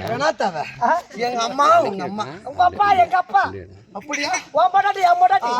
வேணாத்தாவ எங்க அம்மா உங்க அம்மா. உங்க அப்பா எங்க அப்பா? அப்படியா? உன் பொண்டாட்டி என் பொண்டாட்டி.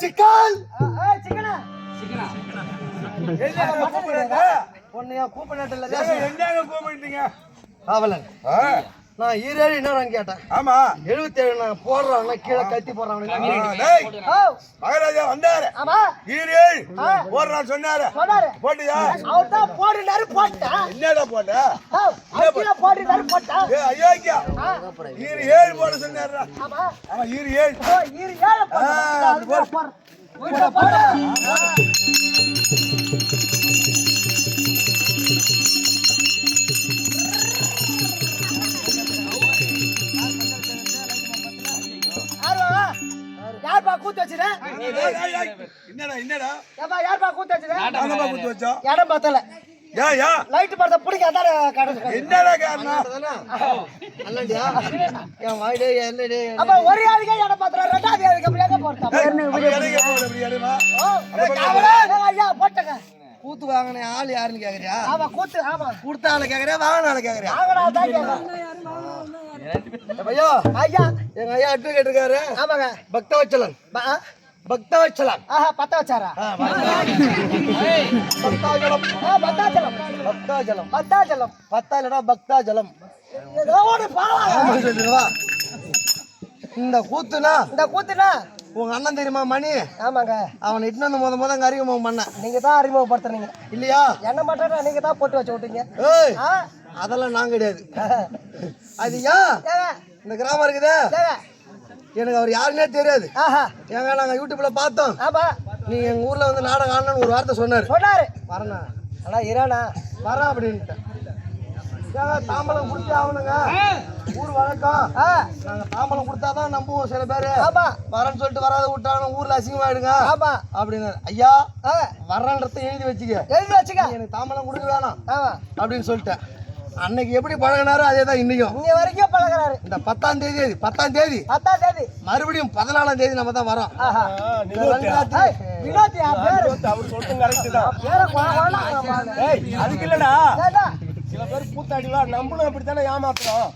சிக்கல். சிக்கனா? கூப்பிடல என்னங்க கூப்பிட்டீங்க? காவலன். ஆ, நான் ஈரேழு என்ன கேட்டேன்? ஆமா. எழுபத்தேழு நான் போடுறான் கீழே கத்தி போடுறான். மகாராஜா வந்தாரு. ஆமா. ஈரு ஒரு நாள் சொன்னாரு. சொன்னாரு. போட்டியா? அவர் தான் போடுனாரு போட்டேன். என்னடா போட்ட? போடுனாரு போட்டேன். ஏ அயோக்கியா ஆ, ஈரு ஏழு போட சொன்னாரு ஆமா. ஆமா ஈரு ஏழு. இரு ஏழை போடு. போடுறேன். போடு என்னடா என்னடா ஏப்பா யார்ப்பா கூத்து வச்சுரு நானப்பா குத்து வச்சோம் இடம் பார்த்தல லைட் படத்தை பிடிக்க அதான் கடை என்னடா காரணம்? அல்லண்டியா என் வாயிலே என்னடே? அப்ப ஒரு ஆளுக்கே இடம் பார்த்தல ரெண்டாவது ஆளுக்கு அப்படி எங்க போறதா அப்படி இறங்க போடு, அப்படி இறங்குமா? ஐயா போட்டங்க. கூத்து வாங்கின ஆள் யாருன்னு கேக்குறியா? ஆமா கூத்து ஆமா. கொடுத்த ஆளை கேக்குறியா வாங்கின ஆளை கேக்குறியா? ஆகடா தான் கேட்கறேன். ஐயா ஐயா. எங்க ஐயா அட்வொகேட் இருக்காரு. ஆமாங்க. பக்தவச்சலன். ப- பக்தவச்சலன் ஆஹா பத்த வச்சாரா பக்தாஜலம் ஆ, பத்தாச்சலம். பக்தாஜலம் பத்தாச்சலம். பத்தா இல்லடா பக்தாஜலம் இந்த கூத்துனா இந்த கூத்துனா? உங்க அண்ணன் தெரியுமா மணி? ஆமாங்க. அவனை இட்டு வந்து முத முத அறிமுகம் பண்ண. நீங்க தான் அறிமுகப்படுத்துறீங்க இல்லையா? என்ன மட்டும் நீங்க தான் போட்டு வச்சு விட்டீங்க. அதெல்லாம் நான் கிடையாது. அது ஏன் இந்த கிராமம் இருக்குதே? எனக்கு அவர் யாருன்னே தெரியாது. ஆஹா. ஏங்க நாங்க யூடியூப்ல பார்த்தோம். ஆமா. நீங்க எங்க ஊர்ல வந்து நாடகம் ஆடணும்னு ஒரு வார்த்தை சொன்னாரு. சொன்னாரு. வரண்ணா. ஆனா இரானா வரேன் அப்படின்ட்டு ஏங்க தாம்பலம் கொடுத்தே ஆகணுங்க. ஊர் வழக்கம். ஆ. நாங்க தாம்பலம் கொடுத்தாதான் நம்புவோம் சில பேரு. வரேன்னு சொல்லிட்டு வராத விட்டாங்க ஊர்ல அசிங்கமாயிடுங்க. ஆமா. அப்படின்னு ஐயா வரன்றத எழுதி வச்சுக்க. எழுதி வச்சுக்க. நீ எனக்கு தாம்பலம் கொடுக்க வேணாம். அப்படின்னு சொல்லிட்டேன். அன்னைக்கு எப்படி பழகினாரோ அதே தான் இன்னைக்கும் இங்க வரைக்கும் பழகுறாரு. இந்த பத்தாம் தேதி பத்தாம் தேதி. பத்தாம் தேதி. மறுபடியும் பதினாலாம் தேதி நம்ம தான் வரோம். அதுக்கு இல்லடா? சில பேர் கூத்தாடிவா நம்மளும் அப்படித்தானே ஏமாத்துறோம்.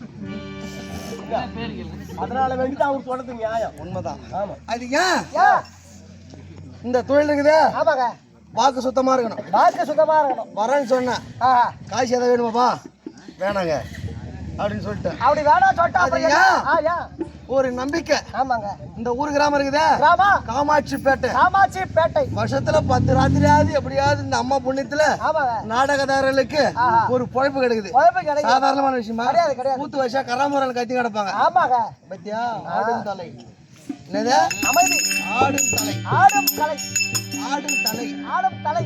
அதனால வேண்டி தான் அவர் சொல்றது நியாயம். உண்மைதான். ஆமா. அது ஏன்? இந்த தொழில் இருக்குதே. ஆமாங்க. வாக்கு சுத்தமா இருக்கணும். பார்க்க சுத்தமா இருக்கணும். வரேன்னு சொன்னேன். ஆஹா. காசு எதை வேணுமாப்பா? வேணாங்க. அப்படின்னு சொல்லிட்டேன் அப்படி வேணாம் சொல்லிட்டா அது ஏன்? ஒரு நம்பிக்கை. ஆமாங்க. இந்த ஊர் கிராமம் இருக்குதே? ராமா காமாட்சி பேட்டை காமாட்சி பேட்டை வருஷத்துல பத்து ராத்திரியாவது எப்படியாவது இந்த அம்மா புண்ணியத்துல நாடகதாரர்களுக்கு. ஒரு பொழப்பு கிடைக்குது. சாதாரணமான விஷயமா? கிடையாது, கிடையாது. கூத்து வச்சா கராமரன் கத்தி கிடப்பாங்க. ஆமாங்க. பத்தியா? ஆடும் தலை. என்னது? அமைதி. ஆடும் தலை. ஆடும் கலை ஆடும் தலை. ஆடும் தலை.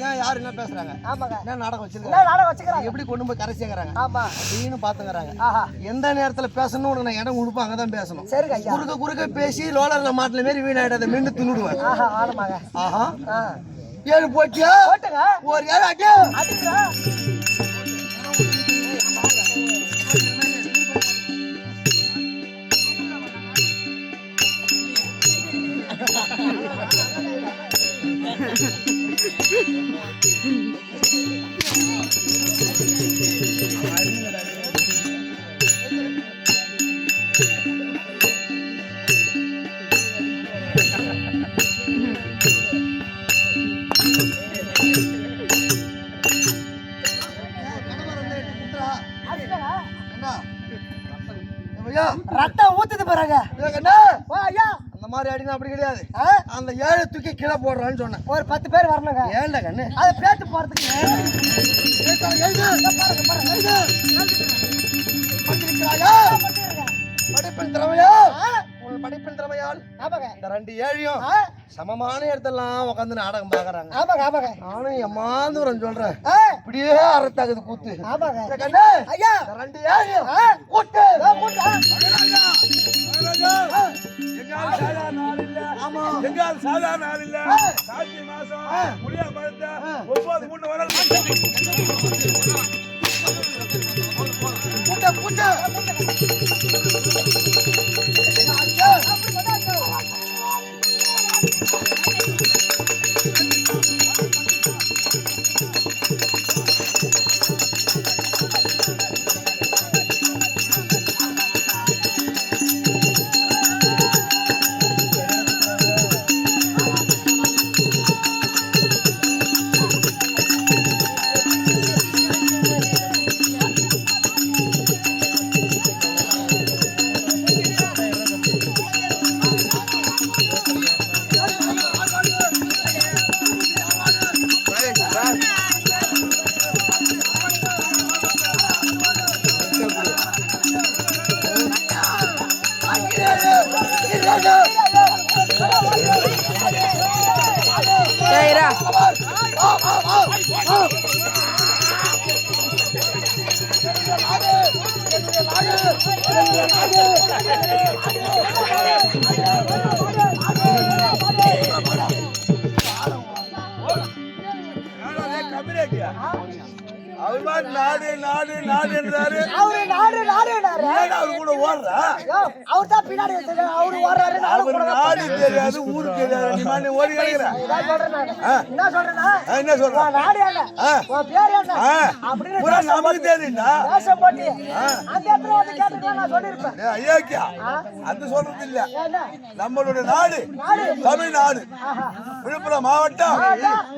ஏன் யாரு என்ன பேசுறாங்க? ஆமாங்க. என்ன நாடகம் வச்சிருக்காங்க? நாடகம் வச்சுக்கிறாங்க? எப்படி கொண்டு போய் கரை சேர்க்கறாங்க ஆமா. அப்படின்னு பாத்துக்கறாங்க. ஆஹா. எந்த நேரத்துல பேசணும் உனக்கு நான் இடம் கொடுப்போம் அங்கதான் பேசணும். ஐயா. குறுக்க குறுக்க பேசி லோலர்ல மாட்டுல மாரி வீணாயிடாத மீண்டு தின்னுடுவேன். ஆஹா ஆஹா. ஏழு போட்டியா? ஒரு ஏழு அடிக்கிறா ரத்தம் ஊத்துது பாருங்க அந்த மாதிரி அடினா அப்படி கிடையாது? அந்த ஏழு தூக்கி கீழே போடுறான்னு சொன்னேன். ஒரு பத்து பேர் வரணுங்க. ஏன்டா கண்ணு? அதை பேத்து போறதுக்கு? படிப்பின் திறமையா? உன் படிப்பின் திறமையால் இந்த ரெண்டு ஏழையும்? சமமான இடத்தெல்லாம் உட்காந்து நாடகம் பாக்குறாங்க. ஆமாங்க ஆமாங்க. நானும் எம்மாந்தூரம் சொல்றேன். இப்படியே அறத்தாகுது கூத்து. ஆமாங்க. ஐயா. ரெண்டு ஏழையும் கூட்டு ஆ, கூட்டு, ஆ. மகாராஜா. மகாராஜா. எங்க அது சாதாரண ஆள் இல்ல. மாசம். ஒன்பது மூணு வரல் கூட்ட கூட்ட அவரு நாடு நாடுனாரு ஏன் அவர் கூட ஓடுறா? அவர் தான் பின்னாடி வச்சிருக்காரு. அவரு ஓடுறாரு நானும் அவர் கூட நாடு தெரியாது ஊரு தெரியாது. நீ மாதிரி ஓடி கிடைக்கிற. என்ன சொல்றேன்னா என்ன சொல்ற? உன் நாடு என்ன? ஆ. உன் பேர் என்ன? ஆ. அப்படின்னு பூரா தேசம் நமக்கு தெரியும்டா. தேசம் போட்டு அந்த இடத்துல வந்து கேட்டுக்கலாம் நான் சொல்லியிருப்பேன். ஏய், ஐயாக்கியா. அது சொல்றது இல்ல. நம்மளுடைய நாடு. தமிழ்நாடு. விழுப்புரம் மாவட்டம்.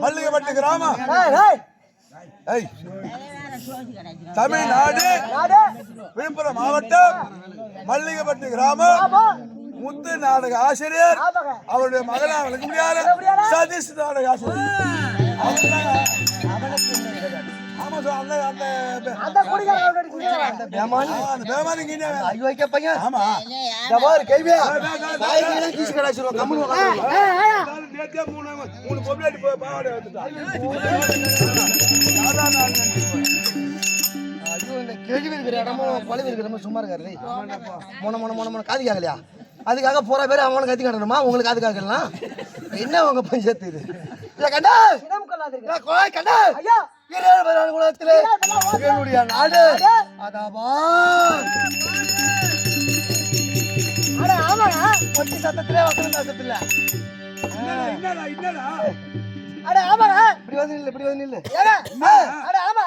மல்லிகைப்பட்டு கிராமம். ஏய். தமிழ்நாடு விழுப்புரம் மாவட்டம் மல்லிகைப்பட்டு கிராமம் முத்து நாடக ஆசிரியர் அவருடைய மகனாக அவளுக்கு முடியாது சதீஷ் நாடக ஆசிரியர் ஆமா கேள்வியா மூணு மூணு பொம்பளாடி பாவாடை வந்துட்டான் ஐயோ இந்த கேள்வி இருக்கிற இடமும் கொலைவி இருக்கிற இடமும் சும்மா இருக்காரு மொன மொன மொன மொன காது கேட்கலையா அதுக்காக போற பேர் அவனுக்கு கத்தி காட்டணுமா? உங்களுக்கு அது கேட்கலாம் என்ன உங்க பஞ்சாயத்து இது? கண்டா! ஐயா! குலத்திலே என்னுடைய நாடு. அதாவா ஒட்டி சத்தத்திலே வசனம் சத்தத்தில அட ஆமாடா. இப்படி வந்து நில்லு இப்படி வந்து நில்லு. அட ஆமா.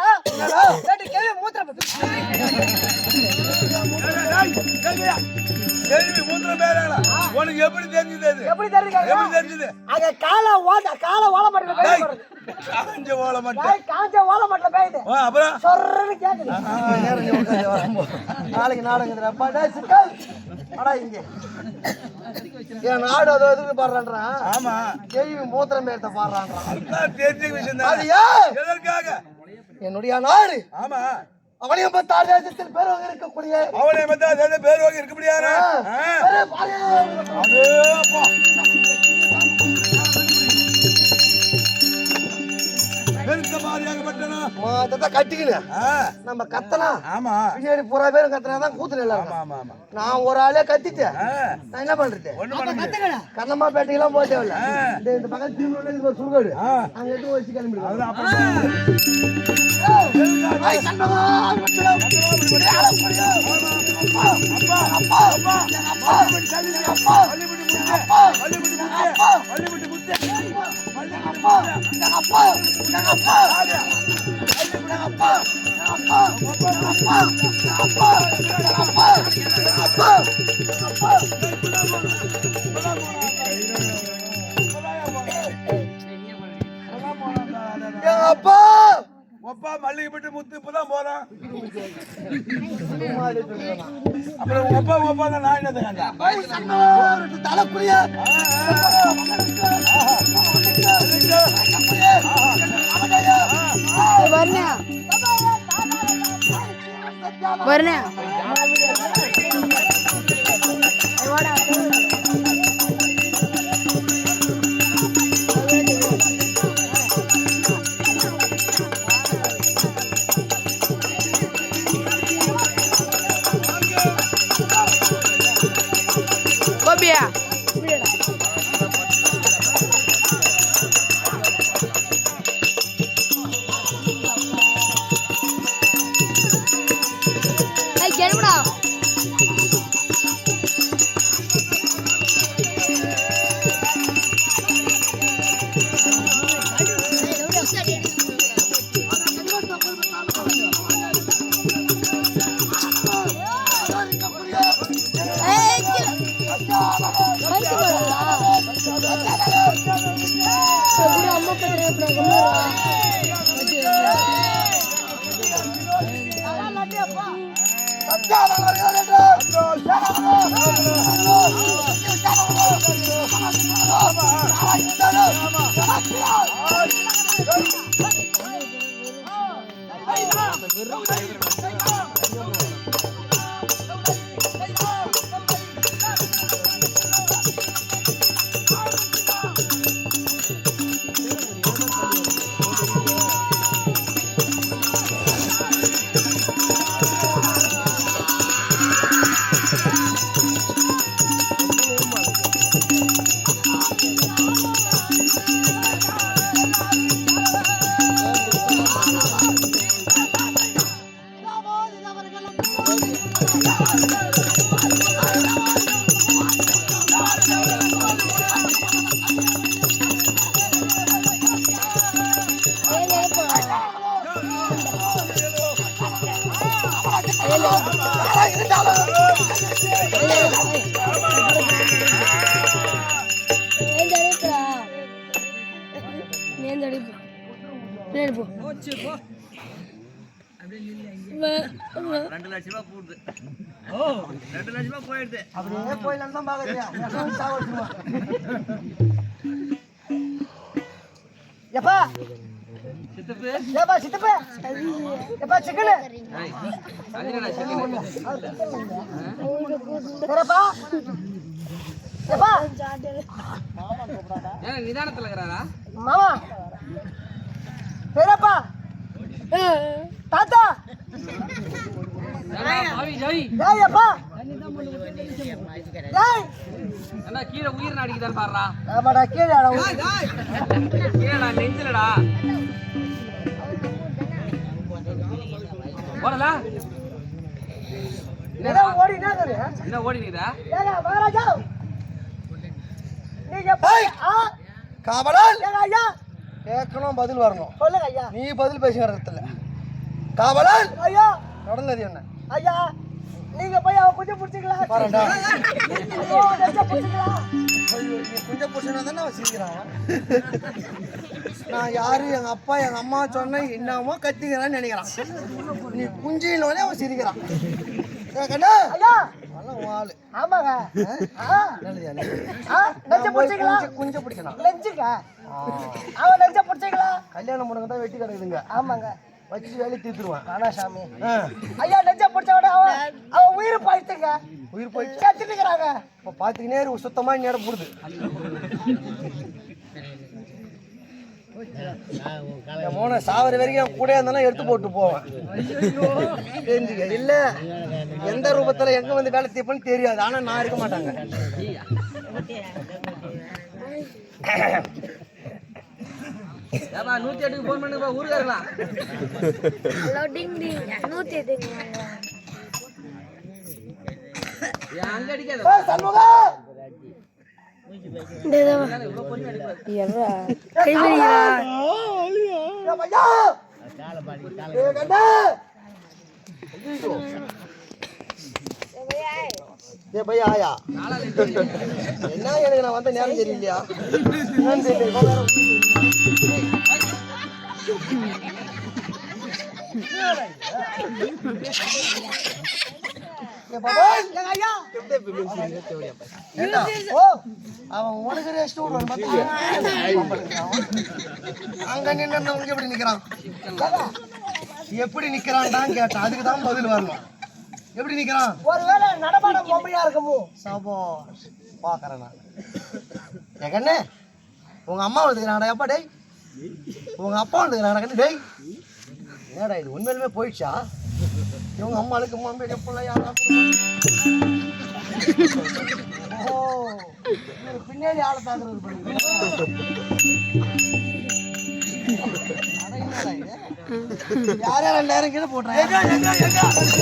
உனக்கு எப்படி தெரிஞ்சது எப்படி தெரிஞ்சது அங்க கால ஓட கால ஓட மாட்டேன் காஞ்ச ஓல மாட்டேன் காஞ்ச ஓல மாட்டேன் பேயுது அப்புறம்? சொர்றன்னு நாளைக்கு நாடகம் அடா இங்க. என் நாடு அதை எதுக்கு பாடுறான்றான் ஆமா. கேள்வி மூத்திரம் பேர்த்த பாடுறான்றான் தெரிஞ்ச விஷயம் அது தான் ஏன்? எதற்காக? என்னுடைய நாடு. ஆமா. அவனையும் பத்தாறு தேசத்தில் பேரவங்க இருக்கக்கூடிய அவனை மத்தா சேர்ந்த பேர் எதுக்கு மாதிரியாகப்பட்டனா மாதத்தை கட்டிக்கணும் நம்ம கத்தலாம் ஆமா. பின்னாடி பூரா பேரும் கத்தினா தான் கூத்துல இல்ல ஆமா ஆமா நான் ஒரு ஆளே கத்திட்டேன். நான் என்ன பண்றது? கண்ணம்மா பேட்டைக்கெல்லாம் போக தேவையில்ல. இந்த இந்த பக்கம் திருநெல்வேலி ஒரு சுடுகாடு. அங்க எடுத்து வச்சு கிளம்பிடுவோம். அப்பா அப்பா அப்பா மல்லிகைப்பட்டு முத்து அப்புறம் அப்பா ಬರ್ನ್ಯಾ ಬರ್ನ್ಯಾ Yeah. సభ్యుడు అమ్మ పెట్టే ప్రజలు Thank you. Oh. ரெண்டு லட்ச ரூபா போடுது ரெண்டு லட்ச ரூபா போயிடுது அப்படியே போயிடலாம் தான் பாக்குறியா எப்பா ஏப்பா சித்தப்பா. எப்பா சிக்கனு. சரிப்பா நிதானத்துல இருக்கிறாரா? மாமா. பெரியப்பா தாத்தா. கீழே உயிர் நாடிக்குதான் பாடுறா? ஆமாடா கீழே கீழடா நெஞ்சிலடா. ஆ? காவலன்! ஏங்க ஐயா? கேட்கணும் பதில் வரணும். சொல்லுங்க ஐயா. நீ பதில் பேசுகிறதுல காவலன்! ஐயா. நடந்தது என்ன? ஐயா நீங்க போய் அவ குஞ்சு பிடிச்சிக்கலாம். பாருடா. குஞ்ச புருஷனா தானே அவன் சிரிக்கிறான்? நான் யாரு எங்க அப்பா எங்க அம்மா சொன்னேன் என்னமோ கத்திக்கிறான்னு நினைக்கிறான். நீ குஞ்சினோடனே அவன் சிரிக்கிறான். உன் ஆளு. ஆமாங்க. குஞ்சு பிடிக்கணும். நெஞ்சுங்க. அவன் நெஞ்ச பிடிச்சிக்கலாம். கல்யாணம் பண்ணுங்க தான் வெட்டி கிடக்குதுங்க. ஆமாங்க. வச்சு வேலையை தீர்த்துருவான். ஆனா சாமி. ஐயா நெஞ்ச பிடிச்சவன அவன் அவன் உயிர் போயிட்டுங்க உயிர் போயிடுச்சு. செத்துட்டுக்கிறாங்க இப்போ பார்த்துக்கினே இரு, சுத்தமா நேரம் போடுது. மோனை சாவர வரைக்கும் கூட இருந்தாலும் எடுத்து போட்டு போவேன். தெரிஞ்சுக்க. இல்ல எந்த ரூபத்துல எங்க வந்து வேலை தீர்ப்பேன்னு தெரியாது. ஆனா நான் இருக்க மாட்டாங்க. ஏப்பா நூத்தி எட்டுக்கு போன் பண்ணுப்பா ஊருக்கு இருக்கலாம் லோடிங் நூத்தி எட்டுங்க ஏன் அங்க அடிக்காத. ஏய், சண்முகம் ஏ பொண்ணு அடிக்கூடாது பையா ஆயா. என்ன எனக்கு நான் வந்த நேரம் தெரியலையா? என்னன்னு தெரியல ஓ அவன் உனக்கு ரெஸ்ட் விடுவான் அங்க நின்று இங்க எப்படி நிக்கிறான்? எப்படி நிக்கிறான்டான்னு கேட்டான் அதுக்கு தான் பதில் வரணும். எப்படி நிக்கிறான்? ஒருவேளை நடமாட பொம்மையா இருக்குமோ? சபோ பாக்குறேன் நான். என் கண்ணு உங்க அம்மா வந்துக்கிறாடா எப்பா டேய். உங்க அப்பா வந்துக்கிறாடா கண்ணு டேய். என்னடா இது உண்மையிலுமே போயிடுச்சா? இவங்க அம்மாளுக்கு மாம்பேடி எப்படிலாம் யாரா ஓ பின்னாடி ஆளை தாக்குறது யார் யார் ரெண்டாயிரம் கீழே போட்டுறேன்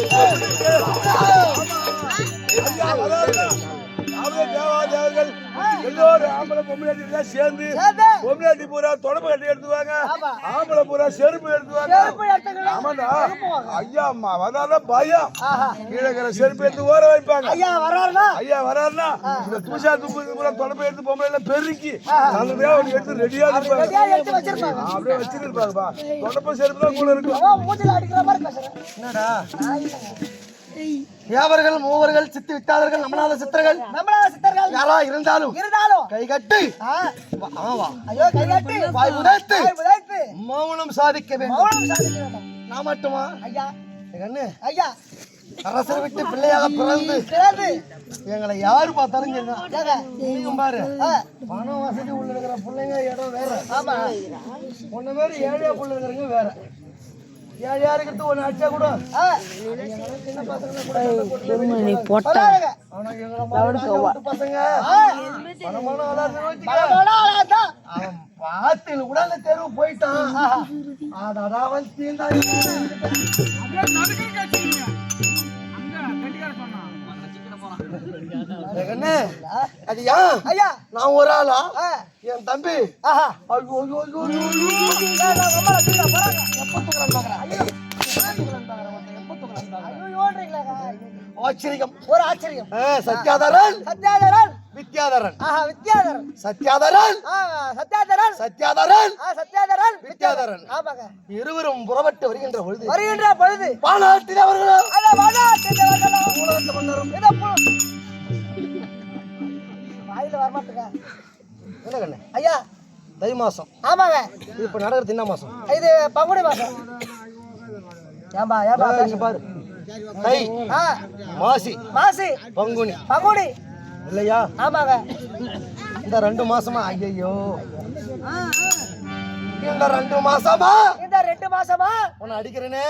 தேவாதேவர்கள் எல்லோரும் ஆம்பளை பொம்பளை எல்லாம் சேர்ந்து சேர்ந்து. பொம்பளை பூரா தொடப்பு கட்டி எடுத்துவாங்க ஆமா. ஆம்பளை பூரா செருப்பு எடுத்துவாங்க. ஆமாடா ஐயா அம்மா வந்தாதான் பயம். கீழே செருப்பு எடுத்து ஓர வைப்பாங்க. ஐயா வர்றாருன்னா ஐயா வராருன்னா இந்த தூசா துப்பு பூரா தொடப்பு எடுத்து பொம்பளை எல்லாம் பெருக்கி நல்லதா ஒரு எடுத்து ரெடியா இருப்பாங்க ரெடியா எடுத்து வச்சிருப்பாங்க. அப்படியே வச்சிருப்பாருப்பா தொடப்ப செருப்பு தான் கூட இருக்கும் என்னடா? தேவர்கள் மூவர்கள் சித்து வித்தாதர்கள் நம்மளாத சித்தர்கள். நம்மளால சித்தர்கள். யாரா இருந்தாலும் இருந்தாலும். கை கட்டி. ஆமா ஐயோ வாய் உதைத்து. வாய் உதைத்து. மௌனம் சாதிக்க வேண்டும். மௌனம் சாதிக்க வேண்டும். நான் மட்டுமா? ஐயா. எங்க அண்ணே ஐயா. அரசர் விட்டு பிள்ளையாக பிறந்து பிறந்து. எங்களை யாரு பார்த்தாலும் நீங்க பாரு. பணம் வசதி உள்ள இருக்கிற பிள்ளைங்க இடம் வேற. ஆமா. ஒண்ணு பேர் ஏழையா புள்ள இருக்கிறவங்க வேற. ஏழையா இருக்கிறது ஒண்ணு அடிச்சா கூட? ஆ, சின்ன பசங்க. அவன் பாத்துல கூட அந்த தெருவு போயிட்டான். ஆடாடா அவன் தீந்தான் கண்ணு அது ஏன் ஐயா. நான் ஒரு ஆளா? என் தம்பி. ஆச்சரியம். ஒரு ஆச்சரியம். சத்யாதரன். சத்யாதரன். வித்யாதரன். வித்யாதரன். சத்யாதரன். சத்யாதரன். சத்யாதரன். சத்யாதரன். வித்யாதரன். ஆமாங்க. இருவரும் புறப்பட்டு வருகின்ற பொழுது வருகின்ற பொழுது பாலாட்டில் அவர்களும் வாயில வரமாட்டுங்க. என்ன கண்ணு? ஐயா. தை மாசம். ஆமாங்க. இப்ப நடக்கிறது என்ன மாசம்? இது பங்குனி மாசம். ஏம்பா ஏம்பா பாரு. தை மாசி மாசி. பங்குனி. பங்குனி. இல்லையா? ஆமாங்க. இந்த ரெண்டு மாசமா ஐயோ இந்த ரெண்டு மாசமா? இந்த ரெண்டு மாசமா? உன்னை அடிக்கிறேனே.